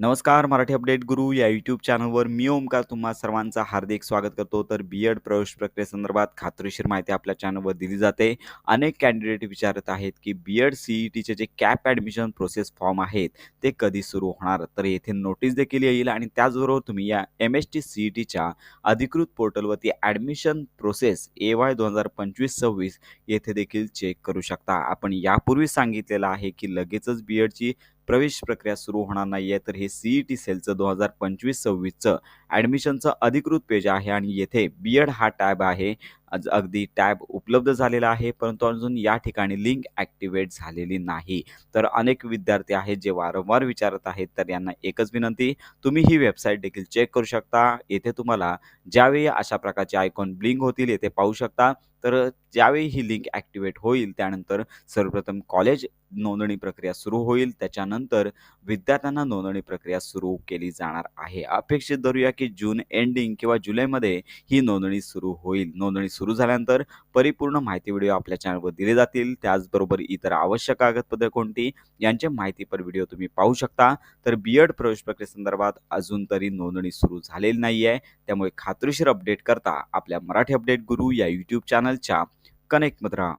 नमस्कार मराठी अपडेट गुरु या यूट्यूब चॅनलवर मी ओमकार तुम्हा सर्वांचं हार्दिक स्वागत करतो. तर बी एड प्रवेश प्रक्रियेसंदर्भात खात्रीशीर माहिती आपल्या चॅनलवर दिली जाते. अनेक कॅन्डिडेट विचारत आहेत की बी एड सी ई टीचे जे कॅप ॲडमिशन प्रोसेस फॉर्म आहेत ते कधी सुरू होणार? तर येथे नोटीस देखील येईल आणि त्याचबरोबर तुम्ही या M S T C E टीच्या अधिकृत पोर्टलवरती ॲडमिशन प्रोसेस ए वाय दोन हजार पंचवीस सव्वीस येथे देखील चेक करू शकता. आपण यापूर्वी सांगितलेलं आहे की लगेचच बी एडची प्रवेश प्रक्रिया सुरू होणार नाही आहे तर हे सी ई टी सेलचं दोन हजार पंचवीस सव्वीसचं ॲडमिशनचं अधिकृत पेज आहे आणि येथे बी एड हा टॅब आहे. आज अगदी टॅब उपलब्ध झालेला आहे परंतु अजून या ठिकाणी लिंक ॲक्टिवेट झालेली नाही. तर अनेक विद्यार्थी आहेत जे वारंवार विचारत आहेत तर यांना एकच विनंती तुम्ही ही वेबसाईट देखील चेक करू शकता. येथे तुम्हाला ज्यावेळी अशा प्रकारचे आयकॉन ब्लिंक होतील येथे पाहू शकता. तर ज्यावेळी ही लिंक ॲक्टिवेट होईल त्यानंतर सर्वप्रथम कॉलेज नोंदणी प्रक्रिया सुरू होईल. त्याच्यानंतर विद्यार्थ्यांना नोंदणी प्रक्रिया सुरू केली जाणार आहे. अपेक्षित धरूया की जून एंडिंग किंवा जुलैमध्ये ही नोंदणी सुरू होईल. नोंदणी सुरू झाल्यानंतर परिपूर्ण माहिती व्हिडिओ आपल्या चॅनलवर दिले जातील. त्याचबरोबर इतर आवश्यक कागदपत्रे कोणती यांचे माहितीपर व्हिडिओ तुम्ही पाहू शकता. तर बी एड प्रवेश प्रक्रियेसंदर्भात अजून तरी नोंदणी सुरू झालेली नाही आहे त्यामुळे खात्रीशीर अपडेट करता आपल्या मराठी अपडेट गुरु या यूट्यूब चॅनलच्या कनेक्टमध्ये राहा.